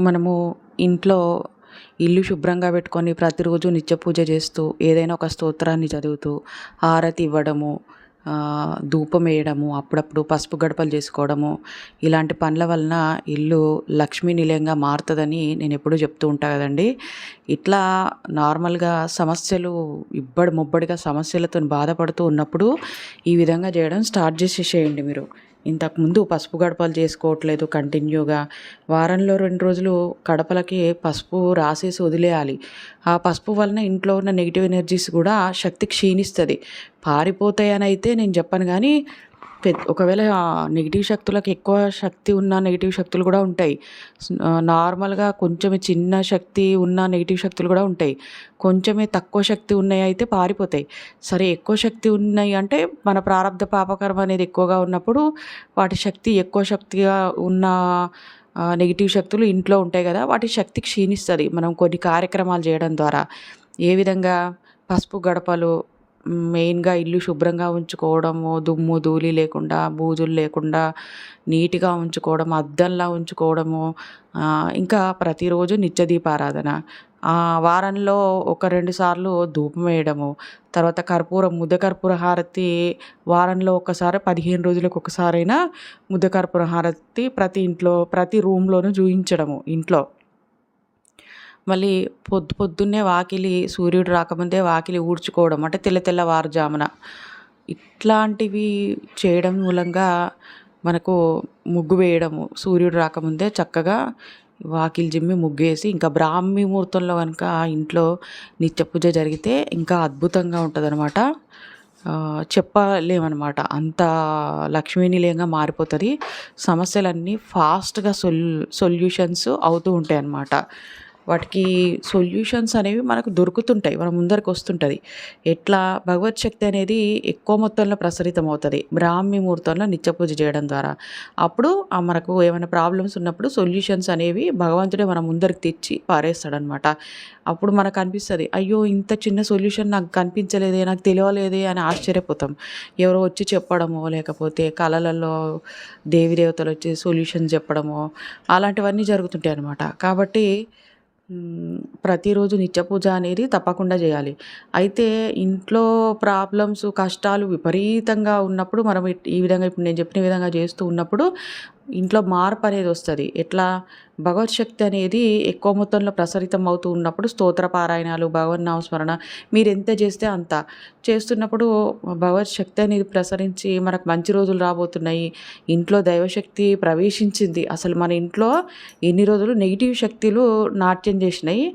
మనము ఇంట్లో ఇల్లు శుభ్రంగా పెట్టుకొని ప్రతిరోజు నిత్య పూజ చేస్తూ ఏదైనా ఒక స్తోత్రాన్ని చదువుతూ హారతి ఇవ్వడము ధూపం వేయడము అప్పుడప్పుడు పసుపు గడపలు చేసుకోవడము ఇలాంటి పనుల వలన ఇల్లు లక్ష్మీ నిలయంగా మారుతుందని నేను ఎప్పుడూ చెప్తూ ఉంటా కదండి. ఇట్లా నార్మల్గా సమస్యలు ఇబ్బడి ముబ్బడిగా సమస్యలతో బాధపడుతూ ఉన్నప్పుడు ఈ విధంగా చేయడం స్టార్ట్ చేసేసేయండి మీరు. ఇంతకుముందు పసుపు గడపలు చేసుకోవట్లేదు కంటిన్యూగా. వారంలో రెండు రోజులు గడపలకి పసుపు రాసేసి వదిలేయాలి. ఆ పసుపు వలన ఇంట్లో ఉన్న నెగిటివ్ ఎనర్జీస్ కూడా శక్తి క్షీణిస్తుంది. పారిపోతాయని అయితే నేను చెప్పను కానీ ఒకవేళ నెగిటివ్ శక్తులకు ఎక్కువ శక్తి ఉన్న నెగిటివ్ శక్తులు కూడా ఉంటాయి. నార్మల్గా కొంచెం చిన్న శక్తి ఉన్న నెగిటివ్ శక్తులు కూడా ఉంటాయి. కొంచెమే తక్కువ శక్తి ఉన్నాయి అయితే పారిపోతాయి. సరే ఎక్కువ శక్తి ఉన్నాయి అంటే మన ప్రారంభ పాపకర్మ అనేది ఎక్కువగా ఉన్నప్పుడు వాటి శక్తి ఎక్కువ శక్తిగా ఉన్న నెగిటివ్ శక్తులు ఇంట్లో ఉంటాయి కదా వాటి శక్తి క్షీణిస్తుంది. మనం కొన్ని కార్యక్రమాలు చేయడం ద్వారా. ఏ విధంగా? పసుపు గడపలు మెయిన్గా ఇల్లు శుభ్రంగా ఉంచుకోవడము దుమ్ము ధూళి లేకుండా బూజులు లేకుండా నీట్గా ఉంచుకోవడం అద్దంలా ఉంచుకోవడము ఇంకా ప్రతిరోజు నిత్య దీపారాధన వారంలో ఒక రెండు సార్లు ధూపం వేయడము తర్వాత కర్పూరం ముద్ద కర్పూర హారతి వారంలో ఒకసారి పదిహేను రోజులకు ఒకసారైనా ముద్ద కర్పూర హారతి ప్రతి ఇంట్లో ప్రతి రూమ్లోనూ చూయించడము ఇంట్లో. మళ్ళీ పొద్దు పొద్దున్నే వాకిలి సూర్యుడు రాకముందే వాకిలి ఊడ్చుకోవడం అంటే తెల్ల తెల్లవారుజామున ఇట్లాంటివి చేయడం మూలంగా మనకు ముగ్గు వేయడము. సూర్యుడు రాకముందే చక్కగా వాకిలి జిమ్మి ముగ్గేసి ఇంకా బ్రాహ్మీ ముహూర్తంలో కనుక ఇంట్లో నిత్య పూజ జరిగితే ఇంకా అద్భుతంగా ఉంటుందన్నమాట. చెప్పలేమన్నమాట. అంత లక్ష్మీనిలయంగా మారిపోతుంది. సమస్యలన్నీ ఫాస్ట్గా సొల్ సొల్యూషన్స్ అవుతూ ఉంటాయి అన్నమాట వాటికి సొల్యూషన్స్ అనేవి మనకు దొరుకుతుంటాయి మన ముందరికి వస్తుంటుంది. ఎట్లా భగవత్ శక్తి అనేది ఎక్కువ మొత్తంలో ప్రసరితం అవుతుంది బ్రాహ్మీ ముహూర్తంలో నిత్య పూజ చేయడం ద్వారా. అప్పుడు మనకు ఏమైనా ప్రాబ్లమ్స్ ఉన్నప్పుడు సొల్యూషన్స్ అనేవి భగవంతుడే మన ముందరికి తెచ్చి పారేస్తాడనమాట. అప్పుడు మనకు అనిపిస్తుంది అయ్యో ఇంత చిన్న సొల్యూషన్ నాకు కనిపించలేదే నాకు తెలియలేదే అని ఆశ్చర్యపోతాం. ఎవరో వచ్చి చెప్పడమో లేకపోతే కళలలో దేవి దేవతలు వచ్చి సొల్యూషన్ చెప్పడమో అలాంటివన్నీ జరుగుతుంటాయి అనమాట కాబట్టి ప్రతిరోజు నిత్య పూజ అనేది తప్పకుండా చేయాలి. అయితే ఇంట్లో ప్రాబ్లమ్స్ కష్టాలు విపరీతంగా ఉన్నప్పుడు మనం ఈ విధంగా ఇప్పుడు నేను చెప్పిన విధంగా చేస్తూ ఉన్నప్పుడు ఇంట్లో మార్పు అనేది వస్తుంది. ఎట్లా? భగవత్ శక్తి అనేది ఎక్కువ మొత్తంలో ప్రసరితం అవుతూ ఉన్నప్పుడు స్తోత్ర పారాయణాలు భగవన్నామస్మరణ మీరు ఎంత చేస్తే అంత. చేస్తున్నప్పుడు భగవత్ శక్తి అనేది ప్రసరించి మనకు మంచి రోజులు రాబోతున్నాయి. ఇంట్లో దైవశక్తి ప్రవేశించింది. అసలు మన ఇంట్లో ఎన్ని రోజులు నెగిటివ్ శక్తులు నాట్యం చేసినాయి.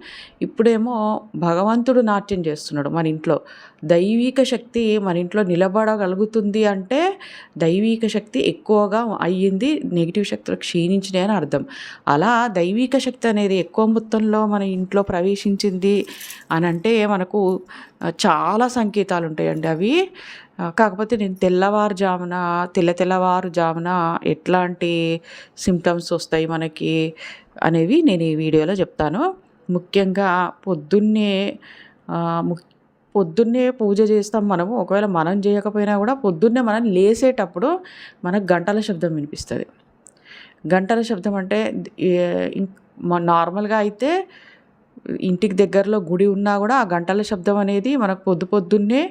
ఇప్పుడేమో భగవంతుడు నాట్యం చేస్తున్నాడు మన ఇంట్లో. దైవిక శక్తి మన ఇంట్లో నిలబడగలుగుతుంది అంటే దైవిక శక్తి ఎక్కువగా అయ్యింది నెగిటివ్ శక్తులు క్షీణించినాయి అని అర్థం. అలా దైవిక శక్తి అనేది ఎక్కువ మొత్తంలో మన ఇంట్లో ప్రవేశించింది అని అంటే మనకు చాలా సంకేతాలు ఉంటాయండి అవి. కాకపోతే నేను తెల్లవారుజామున తెల్ల తెల్లవారుజామున ఎట్లాంటి సిమ్టమ్స్ వస్తాయి మనకి అనేవి నేను ఈ వీడియోలో చెప్తాను. ముఖ్యంగా పొద్దున్నే పొద్దున్నే పూజ చేస్తాం మనము. ఒకవేళ మనం చేయకపోయినా కూడా పొద్దున్నే మనం లేసేటప్పుడు మనకు గంటల శబ్దం వినిపిస్తుంది. గంటల శబ్దం అంటే నార్మల్గా అయితే ఇంటికి దగ్గరలో గుడి ఉన్నా కూడా ఆ గంటల శబ్దం అనేది మనకు పొద్దు పొద్దున్నే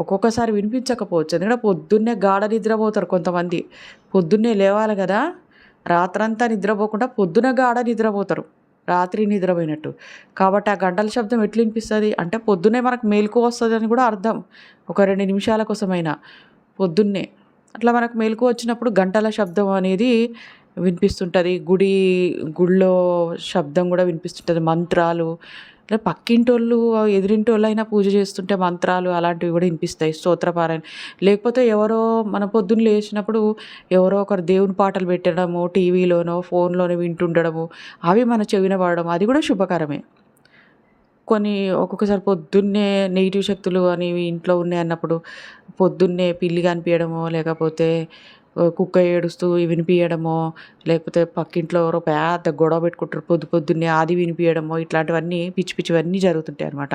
ఒక్కొక్కసారి వినిపించకపోవచ్చు. ఎందుకంటే పొద్దున్నే గాఢ నిద్రపోతారు కొంతమంది. పొద్దున్నే లేవాలి కదా. రాత్రంతా నిద్రపోకుండా పొద్దున గాఢ నిద్రపోతారు. రాత్రి నిద్రపోయినట్టు. కాబట్టి ఆ గంటల శబ్దం ఎట్లా వినిపిస్తుంది? అంటే పొద్దున్నే మనకు మేలుకు వస్తుంది అని కూడా అర్థం. ఒక రెండు నిమిషాల కోసమైనా పొద్దున్నే. అట్లా మనకు మేలుకు వచ్చినప్పుడు గంటల శబ్దం అనేది వినిపిస్తుంటుంది. గుడి గుళ్ళో శబ్దం కూడా వినిపిస్తుంటుంది. మంత్రాలు. పక్కింటోళ్ళు ఎదిరింటోళ్ళు అయినా పూజ చేస్తుంటే మంత్రాలు అలాంటివి కూడా వినిపిస్తాయి. స్తోత్రపారాయణ. లేకపోతే ఎవరో మన పొద్దున్న లేచినప్పుడు ఎవరో ఒకరు దేవుని పాటలు పెట్టడము టీవీలోనో ఫోన్లోనో వింటుండడము అవి మన చెవిన పడడం అది కూడా శుభకరమే. కొన్ని ఒక్కొక్కసారి పొద్దున్నే నెగిటివ్ శక్తులు అనేవి ఇంట్లో ఉన్నాయి అన్నప్పుడు పొద్దున్నే పిల్లి కనిపించడమో లేకపోతే కుక్క ఏడుస్తూ వినిపించడమో లేకపోతే పక్కింట్లో ఎవరో పెద్ద గొడవ పెట్టుకుంటారు పొద్దు పొద్దున్నే అది వినిపించడమో ఇట్లాంటివన్నీ పిచ్చి పిచ్చివన్నీ జరుగుతుంటాయి అనమాట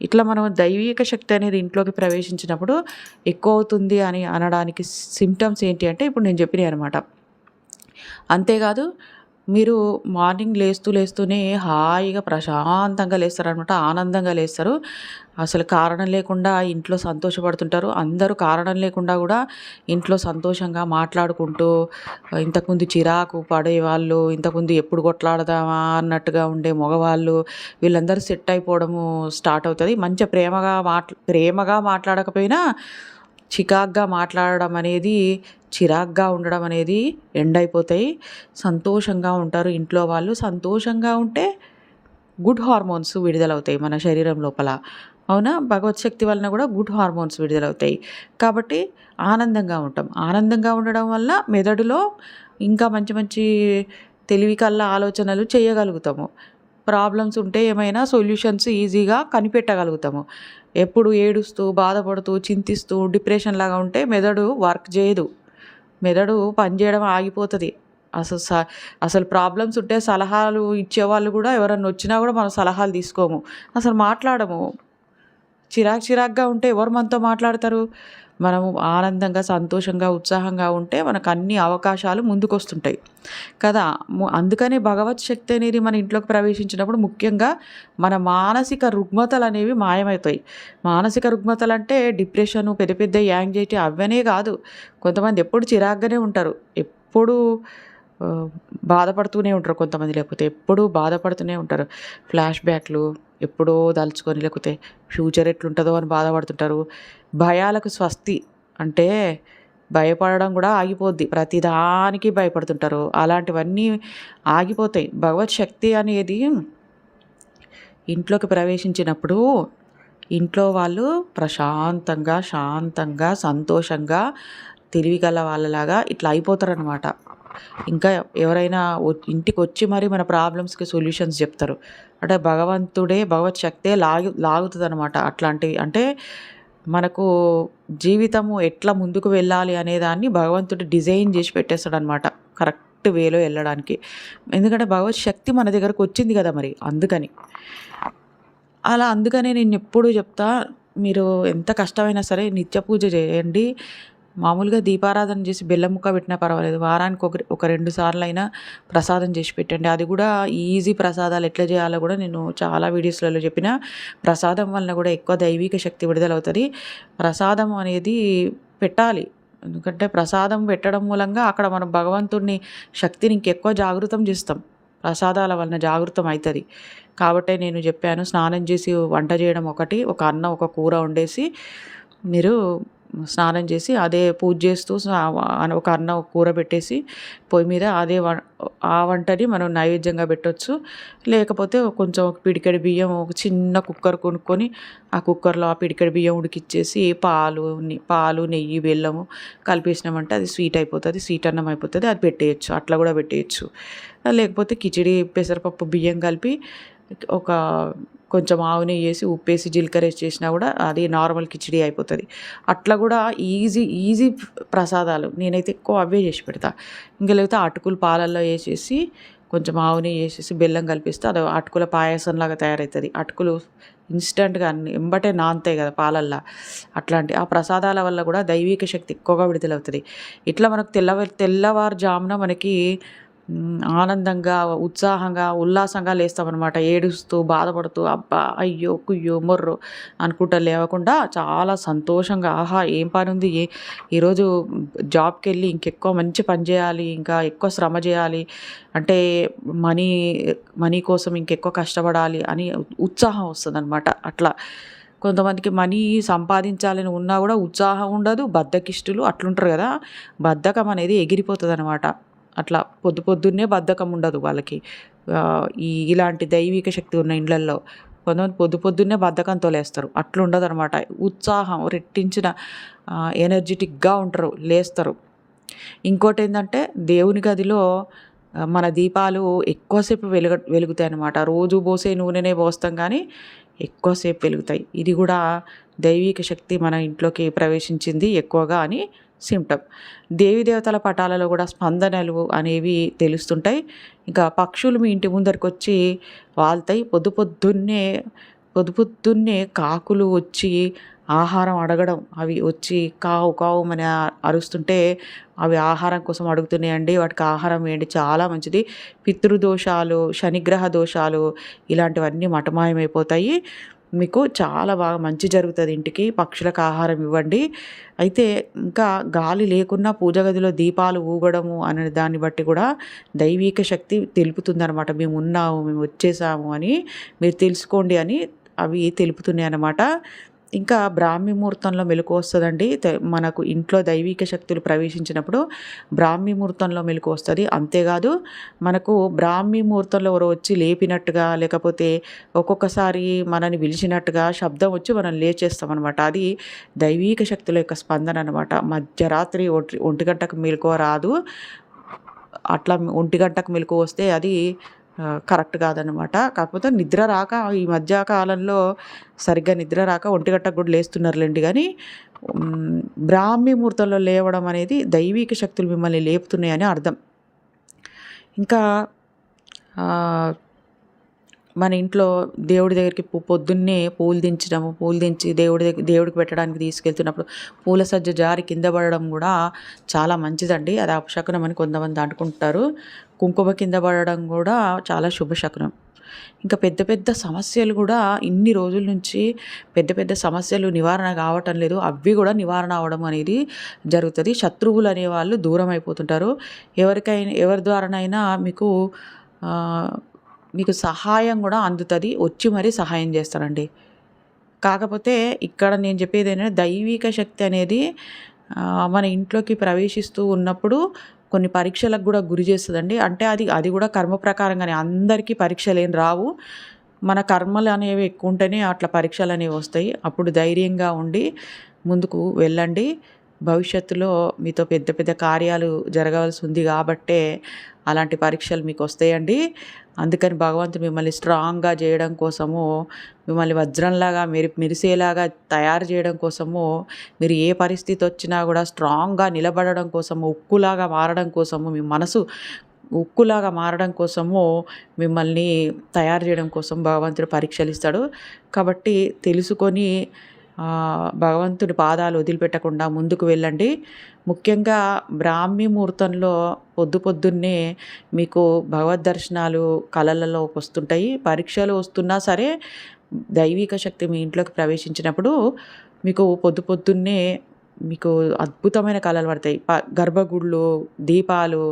ఇట్లా మనం దైవిక శక్తి అనేది ఇంట్లోకి ప్రవేశించినప్పుడు ఎక్కువ అవుతుంది అని అనడానికి సిమ్టమ్స్ ఏంటి అంటే ఇప్పుడు నేను చెప్పినాయి అనమాట అంతేకాదు మీరు మార్నింగ్ లేస్తూ లేస్తూనే హాయిగా ప్రశాంతంగా లేస్తారనమాట ఆనందంగా లేస్తారు. అసలు కారణం లేకుండా ఇంట్లో సంతోషపడుతుంటారు. అందరూ కారణం లేకుండా కూడా ఇంట్లో సంతోషంగా మాట్లాడుకుంటూ ఇంతకుముందు చిరాకు పడేవాళ్ళు ఇంతకుముందు ఎప్పుడు కొట్లాడదామా అన్నట్టుగా ఉండే మగవాళ్ళు వీళ్ళందరూ సెట్ అయిపోవడము స్టార్ట్ అవుతుంది. మంచి ప్రేమగా మాట్లా ప్రేమగా మాట్లాడకపోయినా చికాగ్గా మాట్లాడడం అనేది చిరాగ్గా ఉండడం అనేది ఎండ్ అయిపోతాయి సంతోషంగా ఉంటారు ఇంట్లో వాళ్ళు. సంతోషంగా ఉంటే గుడ్ హార్మోన్స్ విడుదలవుతాయి మన శరీరం లోపల. అవునా? భగవత్ శక్తి వలన కూడా గుడ్ హార్మోన్స్ విడుదలవుతాయి. కాబట్టి ఆనందంగా ఉంటాం. ఆనందంగా ఉండడం వల్ల మెదడులో ఇంకా మంచి మంచి తెలివి కల్లా ఆలోచనలు చేయగలుగుతాము. ప్రాబ్లమ్స్ ఉంటే ఏమైనా సొల్యూషన్స్ ఈజీగా కనిపెట్టగలుగుతాము. ఎప్పుడు ఏడుస్తూ బాధపడుతూ చింతిస్తూ డిప్రెషన్ లాగా ఉంటే మెదడు వర్క్ చేయదు. మెదడు పనిచేయడం ఆగిపోతుంది. అసలు స అసలు ప్రాబ్లమ్స్ ఉంటే సలహాలు ఇచ్చేవాళ్ళు కూడా ఎవరన్నా వచ్చినా కూడా మనం సలహాలు తీసుకోము. అసలు మాట్లాడము. చిరాకు చిరాకుగా ఉంటే ఎవరు మనతో మాట్లాడతారు? మనము ఆనందంగా సంతోషంగా ఉత్సాహంగా ఉంటే మనకు అన్ని అవకాశాలు ముందుకొస్తుంటాయి. కదా? అందుకనే భగవత్ శక్తి అనేది మన ఇంట్లోకి ప్రవేశించినప్పుడు ముఖ్యంగా మన మానసిక రుగ్మతలు అనేవి మాయమవుతాయి మానసిక రుగ్మతలు అంటే డిప్రెషను పెద్ద పెద్ద యాంగ్జైటీ అవనే కాదు. కొంతమంది ఎప్పుడు చిరాగ్గానే ఉంటారు. ఎప్పుడు బాధపడుతూనే ఉంటారు కొంతమంది. లేకపోతే ఎప్పుడూ బాధపడుతూనే ఉంటారు. ఫ్లాష్ బ్యాక్లు ఎప్పుడో దలుచుకొని లేకపోతే ఫ్యూచర్ ఎట్లుంటుందో అని బాధపడుతుంటారు. భయాలకు స్వస్తి అంటే భయపడడం కూడా ఆగిపోద్ది. ప్రతిదానికి భయపడుతుంటారు. అలాంటివన్నీ ఆగిపోతాయి. భగవత్ శక్తి అనేది ఇంట్లోకి ప్రవేశించినప్పుడు ఇంట్లో వాళ్ళు ప్రశాంతంగా శాంతంగా సంతోషంగా తెలివిగల వాళ్ళలాగా ఇట్లా అయిపోతారనమాట ఇంకా ఎవరైనా ఇంటికి వచ్చి మరి మన ప్రాబ్లమ్స్కి సొల్యూషన్స్ చెప్తారు. అంటే భగవంతుడే భగవత్ శక్తే లాగు లాగుతుంది అనమాట అట్లాంటివి. అంటే మనకు జీవితము ఎట్లా ముందుకు వెళ్ళాలి అనే దాన్ని భగవంతుడు డిజైన్ చేసి పెట్టేస్తాడు అనమాట కరెక్ట్ వేలో వెళ్ళడానికి. ఎందుకంటే భగవత్ శక్తి మన దగ్గరకు వచ్చింది కదా మరి అందుకని. అలా అందుకనే నేను ఎప్పుడూ చెప్తా మీరు ఎంత కష్టమైనా సరే నిత్య పూజ చేయండి. మామూలుగా దీపారాధన చేసి బెల్లం ముక్క పెట్టినా పర్వాలేదు. వారానికి ఒక ఒక రెండు సార్లు అయినా ప్రసాదం చేసి పెట్టండి. అది కూడా ఈజీ ప్రసాదాలు ఎట్లా చేయాలో కూడా నేను చాలా వీడియోస్లలో చెప్పిన. ప్రసాదం వలన కూడా ఎక్కువ దైవిక శక్తి విడుదలవుతుంది. ప్రసాదం అనేది పెట్టాలి. ఎందుకంటే ప్రసాదం పెట్టడం మూలంగా అక్కడ మనం భగవంతుడిని శక్తిని ఇంకెక్కువ జాగృతం చేస్తాం. ప్రసాదాల వలన జాగృతం అవుతుంది కాబట్టే నేను చెప్పాను స్నానం చేసి వంట చేయడం ఒకటి ఒక అన్నం ఒక కూర వండేసి మీరు స్నానం చేసి అదే పూజ చేస్తూ ఒక అన్నం ఒక కూర పెట్టేసి పొయ్యి మీద అదే వ ఆ వంటని మనం నైవేద్యంగా పెట్టవచ్చు లేకపోతే కొంచెం ఒక పిడికెడు బియ్యం ఒక చిన్న కుక్కర్ కొనుక్కొని ఆ కుక్కర్లో ఆ పిడికెడు బియ్యం ఉడికిచ్చేసి పాలు పాలు నెయ్యి బెల్లము కలిపేసినామంటే అది స్వీట్ అయిపోతుంది స్వీట్ అన్నం అయిపోతుంది అది పెట్టేయచ్చు. అట్లా కూడా పెట్టేయచ్చు. లేకపోతే కిచిడి పెసరపప్పు బియ్యం కలిపి ఒక కొంచెం ఆవు నెయ్యి వేసి ఉప్పేసి జీలకర్ర వేసి చేసినా కూడా అది నార్మల్ కిచిడి అయిపోతుంది. అట్లా కూడా ఈజీ ఈజీ ప్రసాదాలు నేనైతే ఎక్కువ అవే చేసి పెడతా. ఇంకా లేకపోతే అటుకులు పాలల్లో వేసేసి కొంచెం ఆవు నెయ్యి వేసేసి బెల్లం కలిపిస్తే అది అటుకుల పాయసంలాగా తయారవుతుంది అటుకులు ఇన్స్టెంట్గా అన్ని ఎంబటే నాంతాయి కదా పాలల్లో. అట్లాంటి ఆ ప్రసాదాల వల్ల కూడా దైవిక శక్తి ఎక్కువగా విడుదలవుతుంది. ఇట్లా మనకు తెల్లవ తెల్లవారుజామున మనకి ఆనందంగా ఉత్సాహంగా ఉల్లాసంగా లేస్తామన్నమాట ఏడుస్తూ బాధపడుతూ అబ్బా అయ్యో కుయ్యో మొర్రో అనుకుంటా లేవకుండా చాలా సంతోషంగా ఆహా ఏం పని ఉంది? ఏ ఈరోజు జాబ్కి వెళ్ళి ఇంకెక్కువ మంచి పని చేయాలి ఇంకా ఎక్కువ శ్రమ చేయాలి అంటే మనీ మనీ కోసం ఇంకెక్కువ కష్టపడాలి అని ఉత్సాహం వస్తుంది అనమాట అట్లా. కొంతమందికి మనీ సంపాదించాలని ఉన్నా కూడా ఉత్సాహం ఉండదు బద్ధకిష్టులు అట్లుంటారు కదా. బద్ధకం అనేది ఎగిరిపోతుంది అనమాట అట్లా పొద్దు పొద్దున్నే బద్ధకం ఉండదు వాళ్ళకి. ఈ ఇలాంటి దైవిక శక్తి ఉన్న ఇండ్లల్లో కొంతమంది పొద్దు పొద్దున్నే బద్ధకంతో లేస్తారు. అట్లా ఉండదు అనమాట ఉత్సాహం రెట్టించిన ఎనర్జెటిక్గా ఉంటారు లేస్తారు. ఇంకోటి ఏంటంటే దేవుని గదిలో మన దీపాలు ఎక్కువసేపు వెలుగ వెలుగుతాయి అన్నమాట రోజు పోసే నూనెనే పోస్తాం కానీ ఎక్కువసేపు వెలుగుతాయి. ఇది కూడా దైవిక శక్తి మన ఇంట్లోకి ప్రవేశించింది ఎక్కువగా అని సిమ్టమ్ దేవి దేవతల పటాలలో కూడా స్పందనలు అనేవి తెలుస్తుంటాయి. ఇంకా పక్షులు మీ ఇంటి ముందరికి వచ్చి వాళ్తాయి. పొద్దు పొద్దున్నే పొద్దు పొద్దున్నే కాకులు వచ్చి ఆహారం అడగడం. అవి వచ్చి కావు కావు అని అరుస్తుంటే అవి ఆహారం కోసం అడుగుతున్నాయండి. వాటికి ఆహారం వేయండి. చాలా మంచిది. పితృదోషాలు శనిగ్రహ దోషాలు ఇలాంటివన్నీ మటమాయమైపోతాయి. మీకు చాలా బాగా మంచి జరుగుతుంది ఇంటికి పక్షులకు ఆహారం ఇవ్వండి. అయితే ఇంకా గాలి లేకున్నా పూజ గదిలో దీపాలు ఊగడము అనే దాన్ని బట్టి కూడా దైవీక శక్తి తెలుపుతుందనమాట మేము ఉన్నాము మేము వచ్చేసాము అని మీరు తెలుసుకోండి అని అవి తెలుపుతున్నాయి అన్నమాట. ఇంకా బ్రాహ్మీ ముహూర్తంలో మెలకు వస్తుందండి. మనకు ఇంట్లో దైవిక శక్తులు ప్రవేశించినప్పుడు బ్రాహ్మీ ముహూర్తంలో మెలకు వస్తుంది. అంతేకాదు మనకు బ్రాహ్మీ ముహూర్తంలో ఎవరో వచ్చి లేపినట్టుగా లేకపోతే ఒక్కొక్కసారి మనని పిలిచినట్టుగా శబ్దం వచ్చి మనం లేచేస్తాం అనమాట అది దైవిక శక్తుల యొక్క స్పందన అనమాట మధ్యరాత్రి ఒంటి ఒంటి గంటకు మెలకు రాదు. అట్లా ఒంటి గంటకు మెలకు వస్తే అది కరెక్ట్ కాదనమాట కాకపోతే నిద్ర రాక ఈ మధ్య కాలంలో సరిగ్గా నిద్ర రాక ఒంటిగట్ట కూడా లేస్తున్నారులేండి. కానీ బ్రాహ్మీ ముహూర్తంలో లేవడం అనేది దైవిక శక్తులు మిమ్మల్ని లేపుతున్నాయని అర్థం. ఇంకా మన ఇంట్లో దేవుడి దగ్గరికి పొద్దున్నే పూలు దించడము పూలు దించి దేవుడి దగ్గర దేవుడికి పెట్టడానికి తీసుకెళ్తున్నప్పుడు పూల సజ్జ జారి కింద పడడం కూడా చాలా మంచిదండి. అది అపశకునం అని కొంతమంది అనుకుంటారు కుంకుమ కింద పడడం కూడా చాలా శుభశకునం ఇంకా పెద్ద పెద్ద సమస్యలు కూడా ఇన్ని రోజుల నుంచి పెద్ద పెద్ద సమస్యలు నివారణ కావటం లేదు. అవి కూడా నివారణ అవడం అనేది జరుగుతుంది. శత్రువులు అనేవాళ్ళు దూరం అయిపోతుంటారు. ఎవరికైనా ఎవరి ద్వారానైనా మీకు మీకు సహాయం కూడా అందుతుంది వచ్చి మరీ సహాయం చేస్తారండి. కాకపోతే ఇక్కడ నేను చెప్పేది ఏంటంటే దైవిక శక్తి అనేది మన ఇంట్లోకి ప్రవేశిస్తూ ఉన్నప్పుడు కొన్ని పరీక్షలకు కూడా గురి చేస్తుందండి. అంటే అది అది కూడా కర్మ ప్రకారంగానే అందరికీ పరీక్షలు ఏం రావు. మన కర్మలు అనేవి ఎక్కువ ఉంటేనే అట్లా పరీక్షలు అనేవి వస్తాయి. అప్పుడు ధైర్యంగా ఉండి ముందుకు వెళ్ళండి. భవిష్యత్తులో మీతో పెద్ద పెద్ద కార్యాలు జరగవలసి ఉంది కాబట్టే అలాంటి పరీక్షలు మీకు వస్తాయండి. అందుకని భగవంతుడు మిమ్మల్ని స్ట్రాంగ్గా చేయడం కోసము మిమ్మల్ని వజ్రంలాగా మెరి మెరిసేలాగా తయారు చేయడం కోసము మీరు ఏ పరిస్థితి వచ్చినా కూడా స్ట్రాంగ్గా నిలబడడం కోసము ఉక్కులాగా మారడం కోసము మీ మనసు ఉక్కులాగా మారడం కోసము మిమ్మల్ని తయారు చేయడం కోసం భగవంతుడు పరీక్షలు ఇస్తాడు. కాబట్టి తెలుసుకొని భగవంతుడి పాదాలు వదిలిపెట్టకుండా ముందుకు వెళ్ళండి. ముఖ్యంగా బ్రాహ్మీ ముహూర్తంలో పొద్దు పొద్దున్నే మీకు భగవద్ దర్శనాలు కళలలో వస్తుంటాయి. పరీక్షలు వస్తున్నా సరే దైవిక శక్తి మీ ఇంట్లోకి ప్రవేశించినప్పుడు మీకు పొద్దు పొద్దున్నే మీకు అద్భుతమైన కళలు పడతాయి. ప గర్భగుళ్ళు దీపాలు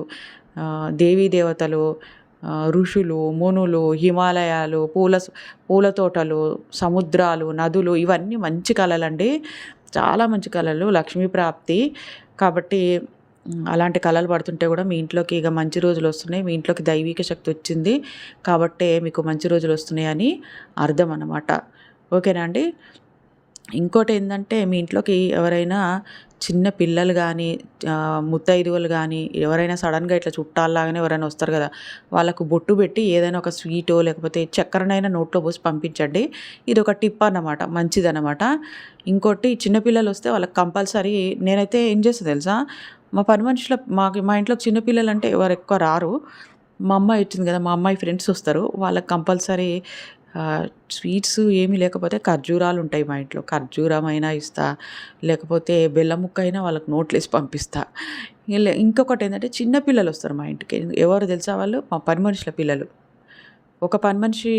దేవీ దేవతలు ఋషులు మునులు హిమాలయాలు పూల పూల తోటలు సముద్రాలు నదులు ఇవన్నీ మంచి కళలండి. చాలా మంచి కళలు లక్ష్మీ ప్రాప్తి. కాబట్టి అలాంటి కళలు పడుతుంటే కూడా మీ ఇంట్లోకి ఇక మంచి రోజులు వస్తున్నాయి. మీ ఇంట్లోకి దైవిక శక్తి వచ్చింది. కాబట్టే మీకు మంచి రోజులు వస్తున్నాయని అర్థం అన్నమాట ఓకేనా అండి? ఇంకోటి ఏంటంటే మీ ఇంట్లోకి ఎవరైనా చిన్న పిల్లలు కానీ ముత్తైదువులు కానీ ఎవరైనా సడన్గా ఇట్లా చుట్టాల్లాగానే ఎవరైనా వస్తారు కదా వాళ్ళకు బొట్టు పెట్టి ఏదైనా ఒక స్వీటో లేకపోతే చక్కెరనైనా నోట్లో పోసి పంపించండి. ఇది ఒక టిప్ అన్నమాట మంచిదన్నమాట. ఇంకోటి చిన్నపిల్లలు వస్తే వాళ్ళకి కంపల్సరీ నేనైతే ఏం చేస్తా తెలుసా మా పని మనుషుల మాకు మా ఇంట్లో చిన్నపిల్లలు అంటే ఎవరు ఎక్కువ రారు. మా అమ్మాయి వచ్చింది కదా మా అమ్మాయి ఫ్రెండ్స్ వస్తారు వాళ్ళకి కంపల్సరీ స్వీట్స్ ఏమీ లేకపోతే ఖర్జూరాలు ఉంటాయి మా ఇంట్లో. ఖర్జూరం అయినా ఇస్తా లేకపోతే బెల్లం ముక్క అయినా వాళ్ళకి నోట్లేసి పంపిస్తా. ఇంకొకటి ఏంటంటే చిన్న పిల్లలు వస్తారు మా ఇంటికి. ఎవరు తెలుసా వాళ్ళు? మా పని మనుషుల పిల్లలు. ఒక పని మనిషి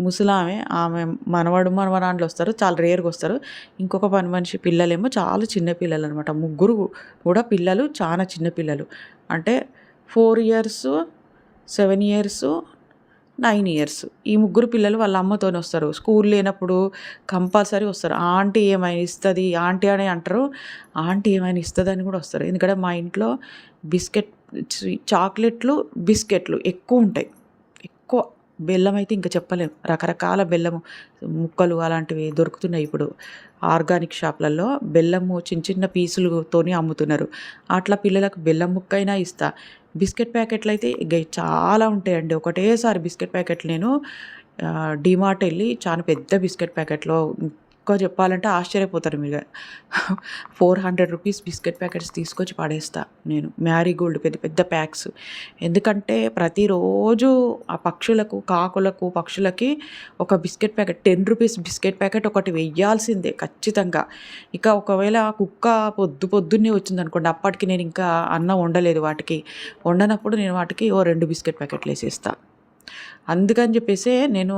ముసలామె ఆమె మనవాడు మనవరాండ్లు వస్తారు చాలా రేర్గా వస్తారు. ఇంకొక పని మనిషి పిల్లలేమో చాలా చిన్న పిల్లలు అనమాట ముగ్గురు కూడా పిల్లలు చాలా చిన్న పిల్లలు. అంటే four years seven years nine years. ఈ ముగ్గురు పిల్లలు వాళ్ళ అమ్మతోనే వస్తారు. స్కూల్ లేనప్పుడు కంపల్సరీ వస్తారు. ఆంటీ ఏమైనా ఇస్తుంది? ఆంటీ అని అంటారు. ఆంటీ ఏమైనా ఇస్తుంది అని కూడా వస్తారు. ఎందుకంటే మా ఇంట్లో బిస్కెట్ చాక్లెట్లు బిస్కెట్లు ఎక్కువ ఉంటాయి. ఎక్కువ బెల్లం అయితే ఇంకా చెప్పలేము రకరకాల బెల్లము ముక్కలు అలాంటివి దొరుకుతున్నాయి ఇప్పుడు. ఆర్గానిక్ షాప్లలో బెల్లము చిన్న చిన్న పీసులతోని అమ్ముతున్నారు. అట్లా పిల్లలకు బెల్లం ముక్క అయినా ఇస్తా. బిస్కెట్ ప్యాకెట్లు అయితే ఇక చాలా ఉంటాయండి. ఒకటేసారి బిస్కెట్ ప్యాకెట్లు నేను డిమార్ట్ వెళ్ళి చాలా పెద్ద బిస్కెట్ ప్యాకెట్లో ఎక్కువ చెప్పాలంటే ఆశ్చర్యపోతారు మీరు. Four hundred rupees biscuit packets తీసుకొచ్చి పడేస్తా నేను. మ్యారీగోల్డ్ పెద్ద పెద్ద ప్యాక్స్. ఎందుకంటే ప్రతిరోజు ఆ పక్షులకు కాకులకు పక్షులకి ఒక biscuit packet ten rupees biscuit packet ఒకటి వెయ్యాల్సిందే ఖచ్చితంగా. ఇక ఒకవేళ కుక్క పొద్దు పొద్దున్నే వచ్చింది అనుకోండి అప్పటికి నేను ఇంకా అన్నం వండలేదు వాటికి. వండనప్పుడు నేను వాటికి ఓ రెండు బిస్కెట్ ప్యాకెట్లు వేసేస్తా. అందుకని చెప్పేసి నేను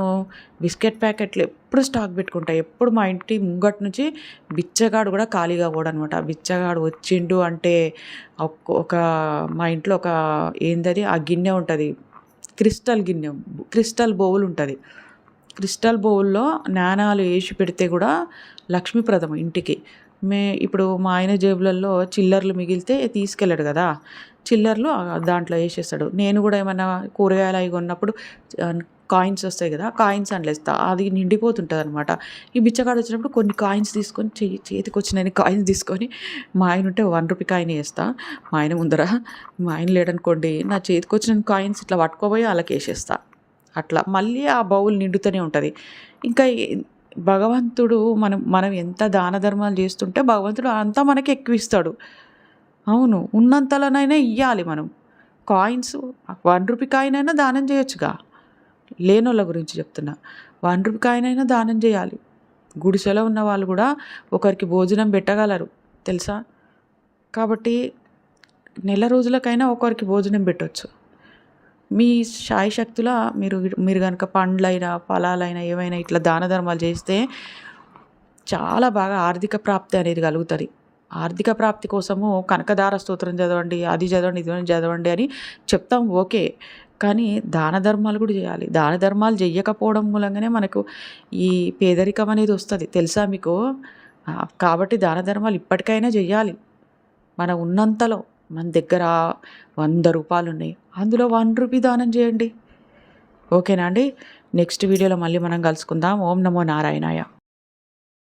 బిస్కెట్ ప్యాకెట్లు ఎప్పుడు స్టాక్ పెట్టుకుంటా. ఎప్పుడు మా ఇంటి ముంగట్ నుంచి బిచ్చగాడు కూడా ఖాళీగా పోడనమాట. బిచ్చగాడు వచ్చిండు అంటే ఒక మా ఇంట్లో ఒక ఏందది? ఆ గిన్నె ఉంటుంది. క్రిస్టల్ గిన్నె క్రిస్టల్ బౌల్ ఉంటుంది. క్రిస్టల్ బౌల్లో నాణాలు వేసి పెడితే కూడా లక్ష్మీప్రదం ఇంటికి. మే ఇప్పుడు మా ఆయన జేబులలో చిల్లర్లు మిగిలితే తీసుకెళ్ళాడు కదా. చిల్లర్లు దాంట్లో వేసేస్తాడు. నేను కూడా ఏమన్నా కూరగాయలు అవి కొన్నప్పుడు కాయిన్స్ వస్తాయి కదా కాయిన్స్ అండ్లేస్తా అది నిండిపోతుంటుంది అనమాట ఈ బిచ్చగాడు వచ్చినప్పుడు కొన్ని కాయిన్స్ తీసుకొని చే చేతికి వచ్చినాయి కాయిన్స్ తీసుకొని మా ఆయన ఉంటే వన్ రూపీ కాయిన్ వేస్తా. మా ఆయన ముందర మా ఆయన లేడనుకోండి నా చేతికి వచ్చిన కాయిన్స్ ఇట్లా పట్టుకోబోయి వాళ్ళకి వేసేస్తా అట్లా మళ్ళీ ఆ బౌల్ నిండుతూనే ఉంటుంది. ఇంకా భగవంతుడు మనం మనం ఎంత దాన ధర్మాలు చేస్తుంటే భగవంతుడు అంతా మనకి ఎక్కువ ఇస్తాడు అవును ఉన్నంతలోనైనా ఇవ్వాలి మనం. కాయిన్స్ వన్ రూపీ కాయిన్ అయినా దానం చేయొచ్చుగా. లేనోళ్ళ గురించి చెప్తున్నా. వన్ రూపీ కాయిన్ అయినా దానం చేయాలి. గుడిసెలో ఉన్న వాళ్ళు కూడా ఒకరికి భోజనం పెట్టగలరు తెలుసా? కాబట్టి నెల రోజులకైనా ఒకరికి భోజనం పెట్టవచ్చు మీ శాయశక్తుల మీరు మీరు కనుక పండ్లైనా ఫలాలైనా ఏవైనా ఇట్లా దాన ధర్మాలు చేస్తే చాలా బాగా ఆర్థిక ప్రాప్తి అనేది కలుగుతుంది. ఆర్థిక ప్రాప్తి కోసము కనకదార స్తోత్రం చదవండి అది చదవండి ఇది చదవండి అని చెప్తాం ఓకే. కానీ దాన ధర్మాలు కూడా చేయాలి. దాన ధర్మాలు చేయకపోవడం మూలంగానే మనకు ఈ పేదరికం అనేది వస్తుంది. తెలుసా మీకు? కాబట్టి దాన ధర్మాలు ఇప్పటికైనా చేయాలి. మన ఉన్నంతలో మన దగ్గర వంద రూపాయలు ఉన్నాయి అందులో వన్ రూపీ దానం చేయండి. ఓకేనా అండి? నెక్స్ట్ వీడియోలో మళ్ళీ మనం కలుసుకుందాం. ఓం నమో నారాయణాయ.